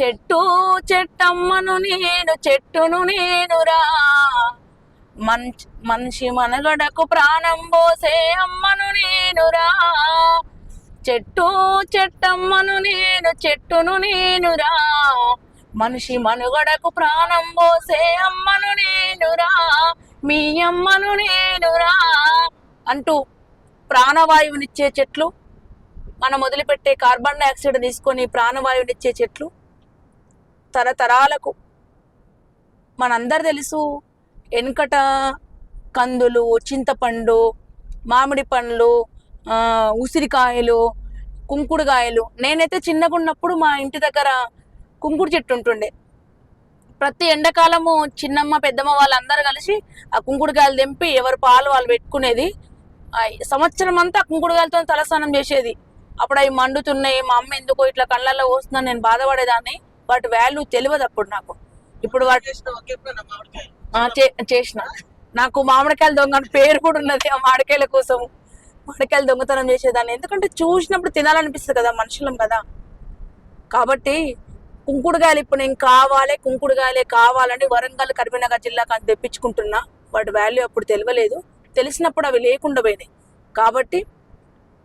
చెట్టు చెట్టమ్మను నేను చెట్టును నేనురా. మంచి మనిషి మనగడకు ప్రాణం పోసే అమ్మను నేనురా. చెట్టు చెట్టమ్మను నేను చెట్టును నేనురా. మనిషి మనుగడకు ప్రాణం పోసే అమ్మను నేనురా. మీ అమ్మను నేనురా. అంటూ ప్రాణవాయువునిచ్చే చెట్లు మనం వదిలిపెట్టే కార్బన్ డైఆక్సైడ్ తీసుకొని ప్రాణవాయువునిచ్చే చెట్లు తరతరాలకు మనందరు తెలుసు వెనుకట కందులు చింతపండు మామిడి పండ్లు ఉసిరికాయలు కుంకుడుకాయలు. నేనైతే చిన్నగా ఉన్నప్పుడు మా ఇంటి దగ్గర కుంకుడు చెట్టు ఉంటుండే. ప్రతి ఎండాకాలము చిన్నమ్మ పెద్దమ్మ వాళ్ళందరూ కలిసి ఆ కుంకుడుకాయలు తెంపి ఎవరి పాలు వాళ్ళు పెట్టుకునేది. సంవత్సరం అంతా కుంకుడుకాయలతో తలస్నానం చేసేది. అప్పుడు అవి మండుతున్నాయి మా అమ్మ ఎందుకో ఇట్లా కళ్ళల్లో వస్తుందని నేను బాధపడేదాన్ని. వాటి వాల్యూ తెలియదు అప్పుడు నాకు. ఇప్పుడు వాటి చేసిన. నాకు మామిడికాయల దొంగ అని పేరు కూడా ఉన్నది ఆ మామిడికాయల కోసం. మామిడికాయలు దొంగతనం చేసేదాన్ని. ఎందుకంటే చూసినప్పుడు తినాలనిపిస్తుంది కదా మనుషులం కదా. కాబట్టి కుంకుడుగాయలు ఇప్పుడు నేను కావాలి కుంకుడుగాయలే కావాలని వరంగల్ కరీంనగర్ జిల్లాకు అని తెప్పించుకుంటున్నా. వాటి వాల్యూ అప్పుడు తెలియలేదు. తెలిసినప్పుడు అవి లేకుండా పోయినాయి. కాబట్టి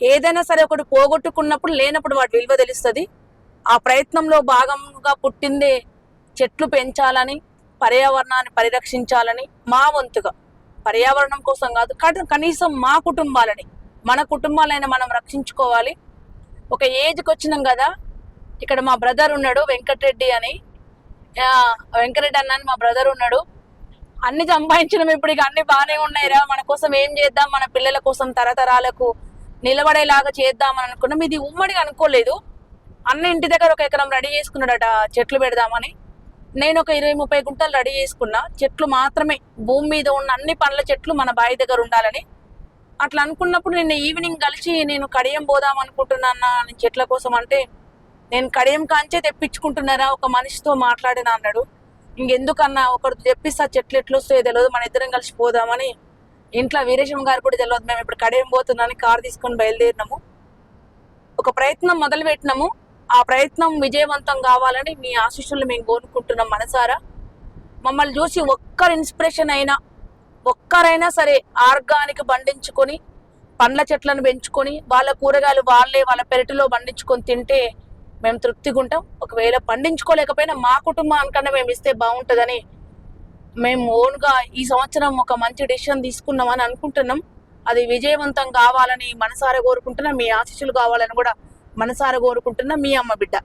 ఏదైనా సరే ఒకటి పోగొట్టుకున్నప్పుడు లేనప్పుడు వాటి విలువ తెలుస్తుంది. ఆ ప్రయత్నంలో భాగంగా పుట్టిందే చెట్లు పెంచాలని పర్యావరణాన్ని పరిరక్షించాలని మా వంతుగా. పర్యావరణం కోసం కాదు కనీసం మా కుటుంబాలని మన కుటుంబాలైనా మనం రక్షించుకోవాలి. ఒక ఏజ్కి వచ్చినాం కదా ఇక్కడ మా బ్రదర్ ఉన్నాడు వెంకటరెడ్డి అని. వెంకటరెడ్డి అన్న అని మా బ్రదర్ ఉన్నాడు. అన్ని సంపాదించడం ఇప్పుడు ఇక అన్ని బాగానే ఉన్నాయిరా మన కోసం ఏం చేద్దాం మన పిల్లల కోసం తరతరాలకు నిలబడేలాగా చేద్దాం అని అనుకున్నాం. ఇది ఉమ్మడిగా అనుకోలేదు. అన్న ఇంటి దగ్గర ఒక ఎకరం రెడీ చేసుకున్నాడట చెట్లు పెడదామని. నేను ఒక ఇరవై ముప్పై గుంటలు రెడీ చేసుకున్నా. చెట్లు మాత్రమే భూమి మీద ఉన్న అన్ని పండ్ల చెట్లు మన బావి దగ్గర ఉండాలని. అట్లా అనుకున్నప్పుడు నిన్న ఈవినింగ్ కలిసి నేను కడియం పోదాం అనుకుంటున్నా అన్న నేను చెట్ల కోసం అంటే నేను కడియం కాంచే తెప్పించుకుంటున్నారా ఒక మనిషితో మాట్లాడినా అన్నాడు. ఇంకెందుకన్నా ఒకరు తెప్పిస్తా చెట్లు ఎట్లు వస్తాయో తెలియదు మన ఇద్దరం కలిసి పోదామని. ఇంట్లో వీరేశం గారు కూడా తెలియదు మేము ఇప్పుడు కడియం పోతున్నాను కార్ తీసుకొని బయలుదేరినాము. ఒక ప్రయత్నం మొదలు పెట్టినాము ఆ ప్రయత్నం విజయవంతం కావాలని మీ ఆశీస్సులు మేము కోరుకుంటున్నాం మనసారా. మమ్మల్ని చూసి ఒక్కరు ఇన్స్పిరేషన్ అయినా ఒక్కరైనా సరే ఆర్గానిక్ పండించుకొని పండ్ల చెట్లను పెంచుకొని వాళ్ళ కూరగాయలు వాళ్ళే వాళ్ళ పెరటిలో పండించుకొని తింటే మేము తృప్తిగా ఉంటాం. ఒకవేళ పండించుకోలేకపోయినా మా కుటుంబానికన్నా మేము ఇస్తే బాగుంటుందని మేము ఓన్గా ఈ సంవత్సరం ఒక మంచి డెసిషన్ తీసుకున్నామని అనుకుంటున్నాం. అది విజయవంతం కావాలని మనసారా కోరుకుంటున్నాం. మీ ఆశీస్సులు కావాలని కూడా మనసారా కోరుకుంటున్నా మీ అమ్మ బిడ్డ.